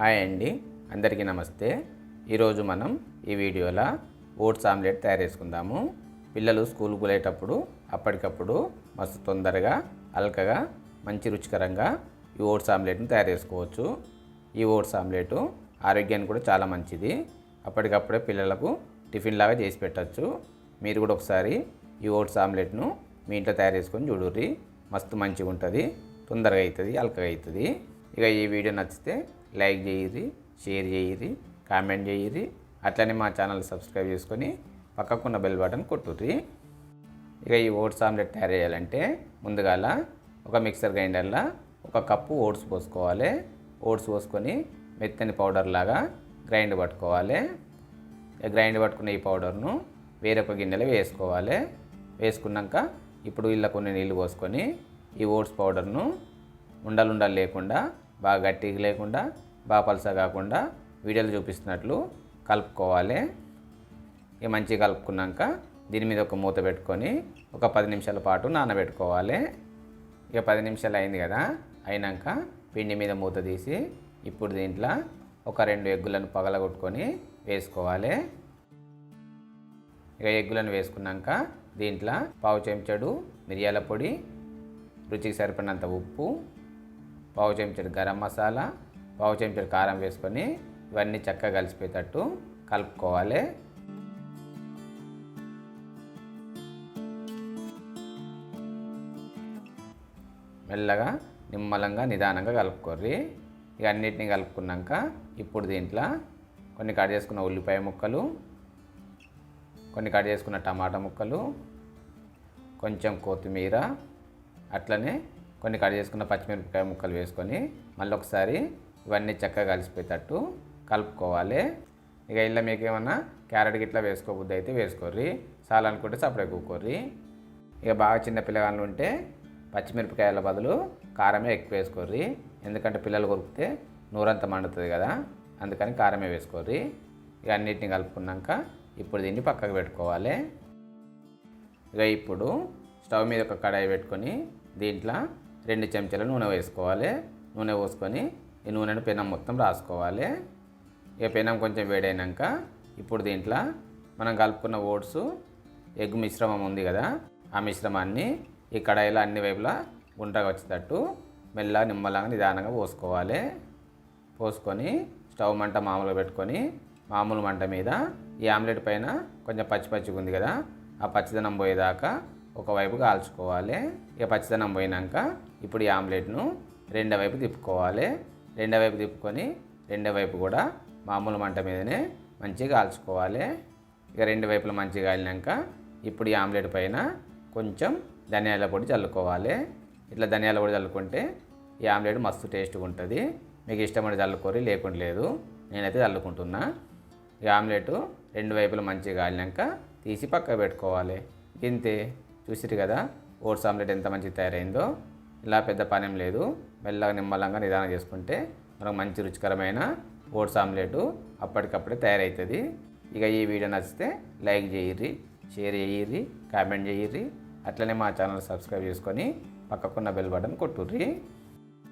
Hi అండి. అందరికీ నమస్తే. ఈరోజు మనం ఈ వీడియోలో ఓట్స్ ఆమ్లెట్ తయారు చేసుకుందాము. పిల్లలు స్కూల్కి వెళ్ళేటప్పుడు అప్పటికప్పుడు మస్తు తొందరగా అల్కగా మంచి రుచికరంగా ఈ ఓట్స్ ఆమ్లెట్ని తయారు చేసుకోవచ్చు. ఈ ఓట్స్ ఆమ్లెట్ ఆరోగ్యానికి కూడా చాలా మంచిది. అప్పటికప్పుడే పిల్లలకు టిఫిన్ లాగా చేసి పెట్టచ్చు. మీరు కూడా ఒకసారి ఈ ఓట్స్ ఆమ్లెట్ను మీ ఇంట్లో తయారు చేసుకొని చూడుర్రి. మస్తు మంచిగా ఉంటుంది తొందరగా అవుతుంది అల్కగా అవుతుంది ఇక ఈ వీడియో నచ్చితే లైక్ చేయరి షేర్ చేయరి కామెంట్ చేయరి అట్లనే మా ఛానల్ సబ్స్క్రైబ్ చేసుకొని పక్కకున్న బెల్ బటన్ కొట్టుర్రి. ఇక ఈ ఓట్స్ ఆమ్లెట్ తయారు చేయాలంటే ముందుగాల ఒక మిక్సర్ గ్రైండర్లో ఒక కప్పు ఓట్స్ పోసుకోవాలి. ఓట్స్ పోసుకొని మెత్తని పౌడర్ లాగా గ్రైండ్ పట్టుకోవాలి. గ్రైండ్ పట్టుకున్న ఈ పౌడర్ను వేరొక గిన్నెలో వేసుకోవాలి. వేసుకున్నాక ఇప్పుడు ఇలా కొన్ని నీళ్ళు పోసుకొని ఈ ఓట్స్ పౌడర్ను ఉండలు ఉండలు లేకుండా బాగా గట్టిగా లేకుండా బాగా పలస కాకుండా వీడియోలు చూపిస్తున్నట్లు కలుపుకోవాలి. ఇక మంచిగా కలుపుకున్నాక దీని మీద ఒక మూత పెట్టుకొని ఒక పది నిమిషాల పాటు నానబెట్టుకోవాలి. ఇక పది నిమిషాలు అయింది కదా అయినాక పిండి మీద మూత తీసి ఇప్పుడు దీంట్లో ఒక రెండు ఎగ్గులను పగలగొట్టుకొని వేసుకోవాలి. ఇక ఎగ్గులను వేసుకున్నాక దీంట్లో పావు చెంచాడు మిరియాల పొడి రుచికి సరిపడినంత ఉప్పు పావు చెంచాడు గరం మసాలా పావు చెంచాడు కారం వేసుకొని ఇవన్నీ చక్కగా కలిసిపోయేటట్టు కలుపుకోవాలి. మెల్లగా నిమ్మలంగా నిదానంగా కలుపుకోర్రి. ఇక అన్నిటినీ కలుపుకున్నాక ఇప్పుడు దీంట్లో కొన్ని కట్ చేసుకున్న ఉల్లిపాయ ముక్కలు కొన్ని కట్ చేసుకున్న టమాటా ముక్కలు కొంచెం కొత్తిమీర అట్లనే కొన్ని కట్ చేసుకున్న పచ్చిమిరపకాయ ముక్కలు వేసుకొని మళ్ళీ ఒకసారి ఇవన్నీ చక్కగా కలిసిపోయేటట్టు కలుపుకోవాలి. ఇక ఇలా మీకు ఏమన్నా క్యారెట్ గిట్లా వేసుకోబుద్ది అయితే వేసుకోర్రి. చాలనుకుంటే సపరేట్ కూకోర్రి ఇక బాగా చిన్న పిల్లగాళ్ళు ఉంటే పచ్చిమిరపకాయల బదులు కారమే ఎక్కువ వేసుకోర్రి. ఎందుకంటే పిల్లలు కొరికితే నూరంతా మండుతుంది కదా అందుకని కారమే వేసుకోర్రి. ఇక అన్నిటిని కలుపుకున్నాక ఇప్పుడు దీన్ని పక్కకు పెట్టుకోవాలి. ఇక ఇప్పుడు స్టవ్ మీద ఒక కడాయి పెట్టుకొని దీంట్లో రెండు చెంచాల నూనె వేసుకోవాలి. నూనె పోసుకొని ఈ నూనెను పెనం మొత్తం రాసుకోవాలి. ఇక పెనం కొంచెం వేడైనాక ఇప్పుడు దీంట్లో మనం కలుపుకున్న ఓట్స్ ఎగ్ మిశ్రమం ఉంది కదా ఆ మిశ్రమాన్ని ఈ కడాయిలో అన్ని వైపులా గుంటగా వచ్చేటట్టు మెల్లగా నిమ్మలంగా నిదానంగా పోసుకోవాలి. పోసుకొని స్టవ్ మంట మామూలుగా పెట్టుకొని మామూలు మంట మీద ఈ ఆమ్లెట్ పైన కొంచెం పచ్చి పచ్చిగా ఉంది కదా ఆ పచ్చిదనం పోయేదాకా ఒకవైపు కాల్చుకోవాలి. ఇక పచ్చిదనం పోయినాక ఇప్పుడు ఈ ఆమ్లెట్ను రెండో వైపు తిప్పుకోవాలి. రెండో వైపు తిప్పుకొని రెండో వైపు కూడా మామూలు మంట మీదనే మంచిగా కాల్చుకోవాలి. ఇక రెండు వైపులు మంచిగా కాలినాక ఇప్పుడు ఈ ఆమ్లెట్ పైన కొంచెం ధనియాల పొడి చల్లుకోవాలి. ఇట్లా ధనియాల పొడి చల్లుకుంటే ఈ ఆమ్లెట్ మస్తు టేస్ట్గా ఉంటుంది. మీకు ఇష్టమైన చల్లుకోరి లేకుండా లేదు. నేనైతే చల్లుకుంటున్నా. ఈ ఆమ్లెట్ రెండు వైపులు మంచిగా కాలినాక తీసి పక్కకు పెట్టుకోవాలి. ఇంతే. చూసిరు కదా ఓట్స్ ఆమ్లెట్ ఎంత మంచిగా తయారైందో. ఇలా పెద్ద పనేం లేదు. మెల్లగా నిమ్మలంగా నిదానం చేసుకుంటే మనకు మంచి రుచికరమైన ఓట్స్ ఆమ్లెట్ అప్పటికప్పుడే తయారవుతుంది ఇక ఈ వీడియో నచ్చితే లైక్ చేయర్రి షేర్ చేయర్రి కామెంట్ చేయర్రి. అట్లనే మా ఛానల్ సబ్స్క్రైబ్ చేసుకొని పక్కకున్న బెల్ బటన్ కొట్టుర్రి.